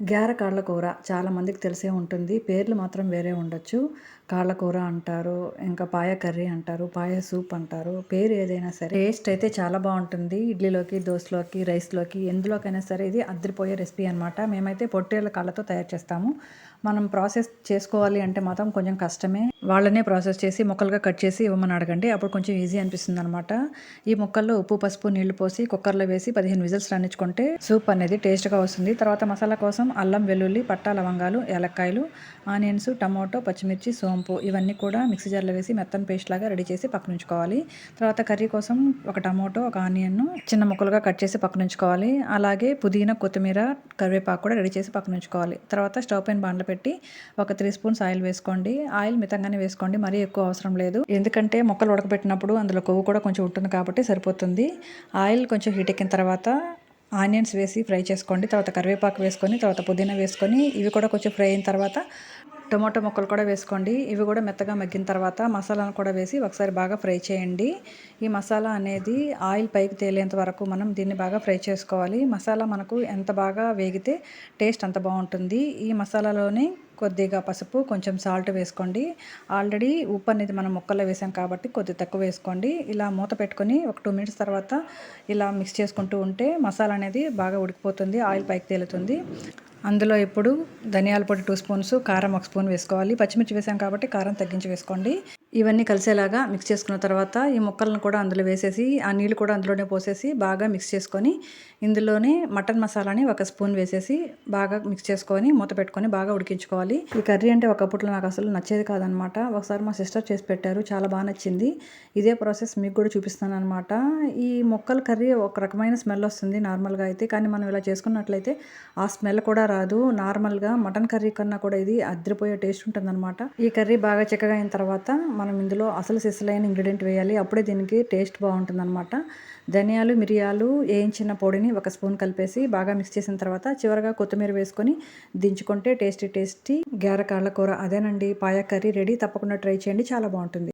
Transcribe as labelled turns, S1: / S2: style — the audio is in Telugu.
S1: గారె కాళ్ళ కూర చాలామందికి తెలిసే ఉంటుంది. పేర్లు మాత్రం వేరే ఉండొచ్చు. కాళ్ళ కూర అంటారు ఇంకా పాయ కర్రీ అంటారు పాయ సూప్ అంటారు. పేరు ఏదైనా సరే టేస్ట్ అయితే చాలా బాగుంటుంది. ఇడ్లీలోకి దోశలోకి రైస్లోకి ఎందులోకైనా సరే ఇది అద్దరిపోయే రెసిపీ అనమాట మేమైతే పొట్టేళ్ళ కాళ్ళతో తయారు చేస్తాము. మనం ప్రాసెస్ చేసుకోవాలి అంటే మాత్రం కొంచెం కష్టమే. వాళ్ళనే ప్రాసెస్ చేసి ముక్కలుగా కట్ చేసి ఇవ్వమని అడగండి. అప్పుడు కొంచెం ఈజీ అనిపిస్తుంది అనమాట ఈ ముక్కల్లో ఉప్పు పసుపు నీళ్ళు పోసి కుక్కర్లో వేసి పదిహేను విజిల్స్ రాణించుకుంటే సూప్ అనేది టేస్ట్గా వస్తుంది. తర్వాత మసాలా కోసం అల్లం వెల్లుల్లి పట్టా లవంగాలు ఏలక్కాయలు ఆనియన్స్ టమాటో పచ్చిమిర్చి సోంపు ఇవన్నీ కూడా మిక్సీ జార్లో వేసి మెత్తని పేస్ట్ లాగా రెడీ చేసి పక్కన ఉంచుకోవాలి తర్వాత కర్రీ కోసం ఒక టమాటో ఒక ఆనియన్ చిన్న ముక్కలుగా కట్ చేసి పక్కన ఉంచుకోవాలి అలాగే పుదీనా కొత్తిమీర కరివేపాకు కూడా రెడీ చేసి పక్కన ఉంచుకోవాలి తర్వాత స్టవ్ పైన బాండ్లో పెట్టి ఒక త్రీ స్పూన్స్ ఆయిల్ వేసుకోండి. ఆయిల్ మితంగానే వేసుకోండి. మరీ ఎక్కువ అవసరం లేదు. ఎందుకంటే మొక్కలు ఉడకబెట్టినప్పుడు అందులో కొవ్వు కూడా కొంచెం ఉంటుంది కాబట్టి సరిపోతుంది. ఆయిల్ కొంచెం హీట్ ఎక్కిన తర్వాత ఆనియన్స్ వేసి ఫ్రై చేసుకోండి. తర్వాత కరివేపాకు వేసుకొని తర్వాత పుదీనా వేసుకొని ఇవి కూడా కొంచెం ఫ్రై అయిన తర్వాత టొమాటో ముక్కలు కూడా వేసుకోండి. ఇవి కూడా మెత్తగా మగ్గిన తర్వాత మసాలాను కూడా వేసి ఒకసారి బాగా ఫ్రై చేయండి. ఈ మసాలా అనేది ఆయిల్ పైకి తేలేంత వరకు మనం దీన్ని బాగా ఫ్రై చేసుకోవాలి. మసాలా మనకు ఎంత బాగా వేగితే టేస్ట్ అంత బాగుంటుంది. ఈ మసాలాలోనే కొద్దిగా పసుపు కొంచెం సాల్ట్ వేసుకోండి. ఆల్రెడీ ఉప్పు అనేది మనం ముక్కల్లో వేసాం కాబట్టి కొద్ది తక్కువ వేసుకోండి. ఇలా మూత పెట్టుకొని ఒక టూ మినిట్స్ తర్వాత ఇలా మిక్స్ చేసుకుంటూ ఉంటే మసాలా అనేది బాగా ఉడికిపోతుంది ఆయిల్ పైకి తేలుతుంది. అందులో ఇప్పుడు ధనియాల పొడి టూ స్పూన్స్ కారం ఒక స్పూన్ వేసుకోవాలి. పచ్చిమిర్చి వేసాం కాబట్టి కారం తగ్గించి వేసుకోండి. ఇవన్నీ కలిసేలాగా మిక్స్ చేసుకున్న తర్వాత ఈ ముక్కలను కూడా అందులో వేసేసి ఆ నీళ్ళు కూడా అందులోనే పోసేసి బాగా మిక్స్ చేసుకొని ఇందులోనే మటన్ మసాలాని ఒక స్పూన్ వేసేసి బాగా మిక్స్ చేసుకొని మూత పెట్టుకొని బాగా ఉడికించుకోవాలి. ఈ కర్రీ అంటే ఒకప్పట్లో నాకు అసలు నచ్చేది కాదనమాట. ఒకసారి మా సిస్టర్ చేసి పెట్టారు చాలా బాగా నచ్చింది. ఇదే ప్రాసెస్ మీకు కూడా చూపిస్తాను అనమాట ఈ మొక్కల కర్రీ ఒక రకమైన స్మెల్ వస్తుంది నార్మల్గా అయితే కానీ మనం ఇలా చేసుకున్నట్లయితే ఆ స్మెల్ కూడా రాదు. నార్మల్గా మటన్ కర్రీ కన్నా కూడా ఇది అద్రిపోయే టేస్ట్ ఉంటుందన్నమాట ఈ కర్రీ బాగా చిక్కగా అయిన తర్వాత మనం ఇందులో అసలు సిసలైన ఇంగ్రీడియంట్ వేయాలి. అప్పుడే దీనికి టేస్ట్ బాగుంటుందన్నమాట. ధనియాలు మిరియాలు వేయించిన పొడిని ఒక స్పూన్ కలిపేసి బాగా మిక్స్ చేసిన తర్వాత చివరగా కొత్తిమీర వేసుకొని దించుకుంటే టేస్టీ టేస్టీ గారెకాళ్ళ కూర అదేనండి. Paya curry ready. తప్పకుండా ట్రై చేయండి. చాలా బాగుంటుంది.